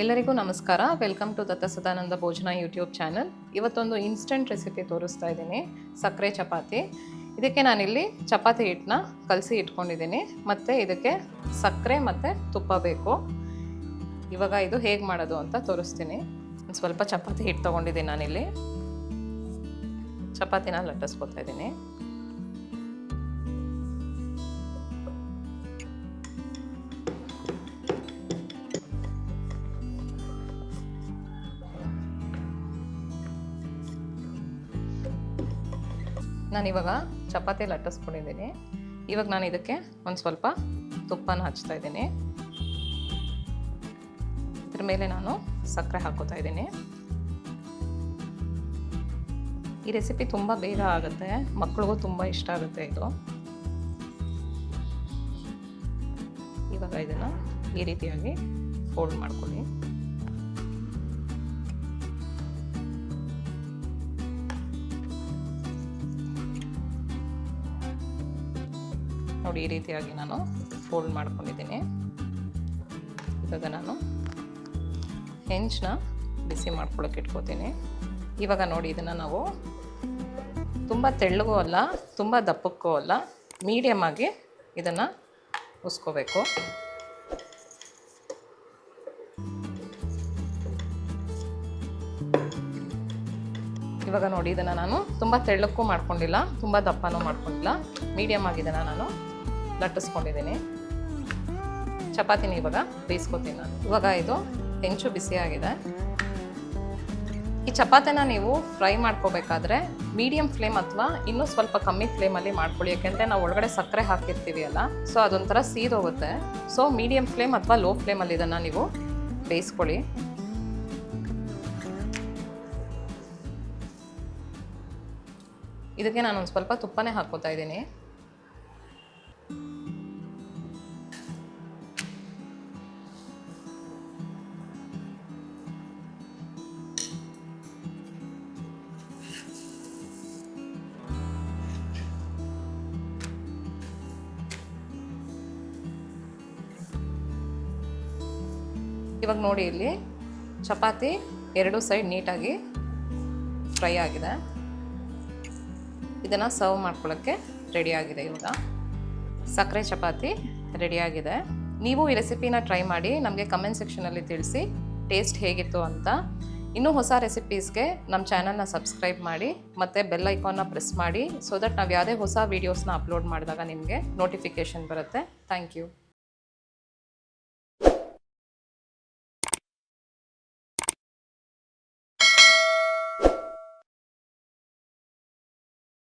ಎಲ್ಲರಿಗೂ ನಮಸ್ಕಾರ. Welcome to Datta Sadananda Bhojana YouTube channel ಇವತ್ತೊಂದು ಇನ್ಸ್ಟೆಂಟ್ ರೆಸಿಪಿ ತೋರಿಸ್ತಾ ಇದ್ದೀನಿ. ಸಕ್ಕರೆ ಚಪಾತಿ. ಇದಕ್ಕೆ ನಾನಿಲ್ಲಿ ಚಪಾತಿ ಹಿಟ್ಟನ್ನ ಕಲಸಿ ಇಟ್ಕೊಂಡಿದ್ದೀನಿ. ಮತ್ತು ಇದಕ್ಕೆ ಸಕ್ಕರೆ ಮತ್ತು ತುಪ್ಪ ಬೇಕು. ಇವಾಗ ಇದು ಹೇಗೆ ಮಾಡೋದು ಅಂತ ತೋರಿಸ್ತೀನಿ. ಸ್ವಲ್ಪ ಚಪಾತಿ ಹಿಟ್ಟು ತೊಗೊಂಡಿದ್ದೀನಿ ನಾನಿಲ್ಲಿ. ಚಪಾತಿನ ಲಟ್ಟಿಸ್ಕೊತಾ ಇದ್ದೀನಿ. ನಾನಿವಾಗ ಚಪಾತಿ ಲಟ್ಟಿಸ್ಕೊಂಡಿದ್ದೀನಿ ಇವಾಗ ನಾನು ಇದಕ್ಕೆ ಒಂದು ಸ್ವಲ್ಪ ತುಪ್ಪನ ಹಚ್ತಾ ಇದ್ದೀನಿ. ಇದ್ರ ಮೇಲೆ ನಾನು ಸಕ್ಕರೆ ಹಾಕೋತಾ ಇದ್ದೀನಿ. ಈ ರೆಸಿಪಿ ತುಂಬ ಬೇಗ ಆಗುತ್ತೆ. ಮಕ್ಳಿಗೂ ತುಂಬ ಇಷ್ಟ ಆಗುತ್ತೆ ಇದು. ಇವಾಗ ಇದನ್ನು ಈ ರೀತಿಯಾಗಿ ಫೋಲ್ಡ್ ಮಾಡ್ಕೊಳ್ಳಿ. ನೋಡಿ, ಈ ರೀತಿಯಾಗಿ ನಾನು ಫೋಲ್ಡ್ ಮಾಡ್ಕೊಂಡಿದ್ದೀನಿ. ಇವಾಗ ನಾನು ಹೆಂಚನ್ನ ಬಿಸಿ ಮಾಡ್ಕೊಳ್ಳೋಕೆ ಇಟ್ಕೋತೀನಿ. ಇವಾಗ ನೋಡಿ, ಇದನ್ನು ನಾವು ತುಂಬ ತೆಳ್ಳಗೂ ಅಲ್ಲ, ತುಂಬ ದಪ್ಪಕ್ಕೂ ಅಲ್ಲ ಮೀಡಿಯಮ್ ಆಗಿ ಇದನ್ನು ಉಸ್ಕೋಬೇಕು. ಇವಾಗ ನೋಡಿ, ಇದನ್ನು ನಾನು ತುಂಬ ತೆಳ್ಳಕ್ಕೂ ಮಾಡ್ಕೊಂಡಿಲ್ಲ, ತುಂಬ ದಪ್ಪನೂ ಮಾಡ್ಕೊಂಡಿಲ್ಲ ಮೀಡಿಯಮ್ ಆಗಿದ್ದನ್ನು ನಾನು ಲಟ್ಟಿಸ್ಕೊಂಡಿದ್ದೀನಿ. ಚಪಾತಿನ ಇವಾಗ ಬೇಯಿಸ್ಕೊತೀನಿ ನಾನು. ಇವಾಗ ಇದು ಹೆಂಚು ಬಿಸಿಯಾಗಿದೆ ಈ ಚಪಾತಿನ ನೀವು ಫ್ರೈ ಮಾಡ್ಕೋಬೇಕಾದ್ರೆ ಮೀಡಿಯಮ್ ಫ್ಲೇಮ್ ಅಥವಾ ಇನ್ನೂ ಸ್ವಲ್ಪ ಕಮ್ಮಿ ಫ್ಲೇಮಲ್ಲಿ ಮಾಡ್ಕೊಳ್ಳಿ. ಯಾಕೆಂದರೆ ನಾವು ಒಳಗಡೆ ಸಕ್ಕರೆ ಹಾಕಿರ್ತೀವಿ ಅಲ್ಲ ಸೊ ಅದೊಂಥರ ಸೀದೋಗುತ್ತೆ ಸೊ ಮೀಡಿಯಮ್ ಫ್ಲೇಮ್ ಅಥವಾ ಲೋ ಫ್ಲೇಮಲ್ಲಿ ಇದನ್ನು ನೀವು ಬೇಯಿಸ್ಕೊಳ್ಳಿ. ಇದಕ್ಕೆ ನಾನು ಒಂದು ಸ್ವಲ್ಪ ತುಪ್ಪನೇ ಹಾಕೋತಾ ಇದ್ದೀನಿ. ಇವಾಗ ನೋಡಿ ಇಲ್ಲಿ. ಚಪಾತಿ ಎರಡು ಸೈಡ್ ನೀಟಾಗಿ ಫ್ರೈ ಆಗಿದೆ. ಇದನ್ನು ಸರ್ವ್ ಮಾಡ್ಕೊಳ್ಳೋಕ್ಕೆ ರೆಡಿಯಾಗಿದೆ ಇವಾಗ. ಸಕ್ಕರೆ ಚಪಾತಿ ರೆಡಿಯಾಗಿದೆ ನೀವು ಈ ರೆಸಿಪಿನ ಟ್ರೈ ಮಾಡಿ, ನಮಗೆ ಕಮೆಂಟ್ ಸೆಕ್ಷನಲ್ಲಿ ತಿಳಿಸಿ ಟೇಸ್ಟ್ ಹೇಗಿತ್ತು ಅಂತ. ಇನ್ನೂ ಹೊಸ ರೆಸಿಪೀಸ್ಗೆ ನಮ್ಮ ಚಾನಲ್ನ ಸಬ್ಸ್ಕ್ರೈಬ್ ಮಾಡಿ, ಮತ್ತು ಬೆಲ್ ಐಕಾನ್ನ ಪ್ರೆಸ್ ಮಾಡಿ ಸೊ ದಟ್ ನಾವು ಯಾವುದೇ ಹೊಸ ವೀಡಿಯೋಸ್ನ ಅಪ್ಲೋಡ್ ಮಾಡಿದಾಗ ನಿಮಗೆ ನೋಟಿಫಿಕೇಷನ್ ಬರುತ್ತೆ. Thank you